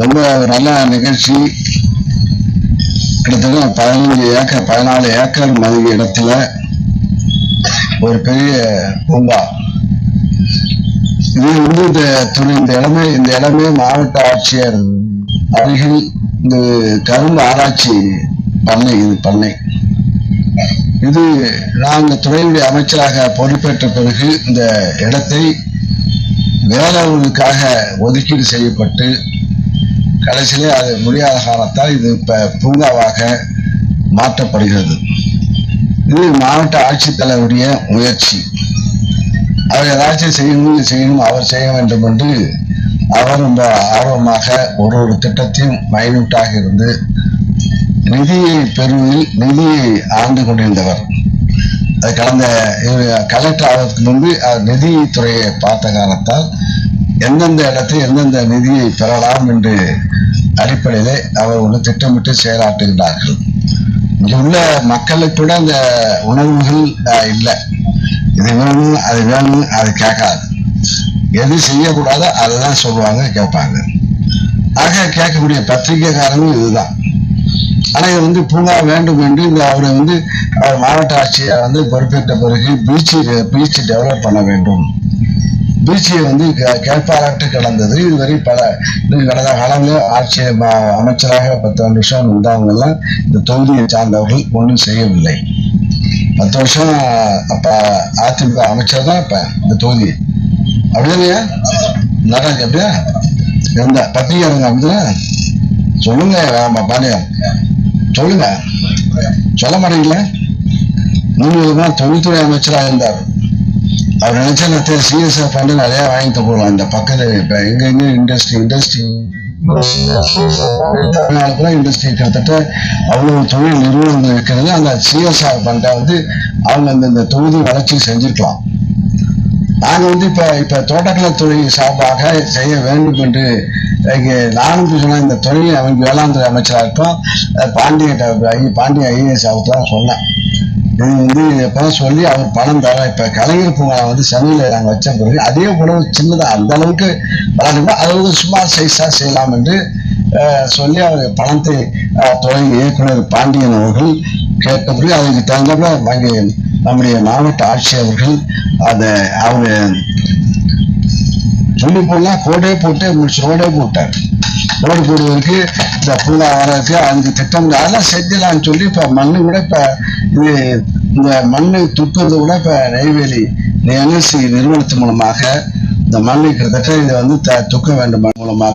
ரொம்ப நல்ல நிகழ்ச்சி. கிட்டத்தட்ட பதினஞ்சு ஏக்கர் பதினாலு ஏக்கர் மதிவு இடத்துல ஒரு பெரிய பூங்கா. இது வந்து இந்த துணை இந்த இடமே இந்த இடமே மாவட்ட ஆட்சியர் அருகில் இந்த கரும்பு ஆராய்ச்சி பண்ணை இது பண்ணை. இது நான் இந்த துறையினுடைய அமைச்சராக பொறுப்பேற்ற பிறகு இந்த இடத்தை வேளாண்மைக்காக ஒதுக்கீடு செய்யப்பட்டு கடைசியிலே அது முடியாத காரணத்தால் இது இப்ப பூங்காவாக மாற்றப்படுகிறது. இது மாவட்ட ஆட்சித்தலைவருடைய முயற்சி. அவர் ஏதாச்சும் செய்யணும் செய்யணும் அவர் செய்ய வேண்டும் என்று அவர் ரொம்ப ஆர்வமாக ஒரு ஒரு திட்டத்தையும் மைனூட்டாக இருந்து நிதியை பெறுவதில் நிதியை ஆண்டு கொண்டிருந்தவர். அது கடந்த இவர் கலெக்டர் ஆவதற்கு முன்பு நிதித்துறையை பார்த்த காரணத்தால் எந்தெந்த இடத்துல எந்தெந்த நிதியை பெறலாம் என்று அடிப்படையிலே அவர் ஒரு திட்டமிட்டு செயலாற்றுகிறார்கள் இங்கே உள்ள மக்களுக்கு கூட அந்த உணர்வுகள் இல்லை. இது வேணும் அது வேணும் அது கேட்காது. எது செய்யக்கூடாதோ அதை தான் சொல்லுவாங்க கேட்பாங்க. ஆக கேட்கக்கூடிய பத்திரிகைக்காரங்களும் இதுதான். ஆனால் இது வந்து பூங்கா வேண்டும் என்று இந்த அவரை வந்து அவர் மாவட்ட ஆட்சியை வந்து பொறுப்பேற்ற பிறகு பீச்சு பீச்சு டெவலப் பண்ண வேண்டும். பீச்சை வந்து கேட்பாராட்டு கிடந்தது. இதுவரை பல கடந்த காலங்களில் ஆட்சி அமைச்சராக பத்து வருஷம் இருந்தவங்க எல்லாம் இந்த தொகுதியை சார்ந்தவர்கள் ஒன்றும் செய்யவில்லை. பத்து வருஷம் அப்ப அதிமுக அமைச்சர் தான் இப்ப இந்த தொகுதி. அப்படிதானயா நடராஜ் அப்படியா? எந்த பத்திரிகையாளங்க அப்படிதான் சொல்லுங்க ஆமா பாண்டியன். சொல்லுங்க. சொல்ல மாட்டீங்களா? மூணு தொழில்துறை அமைச்சராக இருந்தார். அவர் நினைச்ச நேரத்தில் சிஎஸ்ஆர் ஃபண்டு நிறைய வாங்கிட்டு போகலாம் இந்த பக்கத்துல இப்ப எங்க எங்க இண்டஸ்ட்ரி இண்டஸ்ட்ரி தமிழ்நாடு இண்டஸ்ட்ரி கிட்டத்தட்ட அவ்வளவு தொழில் நிறுவனங்கள் இருக்கிறது. அந்த சிஎஸ்ஆர் ஃபண்டை வந்து அவங்க அந்த இந்த தொகுதி வளர்ச்சி செஞ்சிருக்கலாம். நாங்க வந்து இப்ப இப்ப தோட்டக்கலைத்துறை சார்பாக செய்ய வேண்டும் என்று இங்கே நானும் சொன்ன இந்த தொழில் அமைப்பு வேளாண் துறை அமைச்சராக இருக்கும் பாண்டிய பாண்டிய ஐஏஎஸ் அவர் தான் சொன்னேன். நீங்க வந்து எப்பதான் சொல்லி அவர் பணம் தர இப்ப கலைஞர் பூங்கா வந்து சென்னையில நாங்க வச்ச பிறகு அதே உணவு சின்னதா அந்த அளவுக்கு வளர்க்கணும் அளவுக்கு சும்மா சைஸா செய்யலாம் என்று அஹ், சொல்லி அவர் பணத்தை தொடங்கி இயக்குனர் பாண்டியன் அவர்கள் கேட்ட பிறகு அதுக்கு தகுந்தபடி அங்கே நம்முடைய மாவட்ட ஆட்சியர் அவர்கள் அதை அவரு சொல்லி போடலாம் கோடே போட்டு முடிச்சு ரோடே போட்டார். ரோடு போடுவதற்கு இந்த பூலா வர்றதுக்கு அந்த திட்டம் அதெல்லாம் செஞ்சலாம்னு சொல்லி இப்ப மண்ணு கூட இப்ப இது இந்த மண்ணு துப்புறது கூட இப்ப நெய்வேலி என்எல்சி நிறுவனத்தின் மூலமாக இந்த மண்ணை கிட்டத்தட்ட இதை வந்து த- துக்க வேண்டும் மூலமாக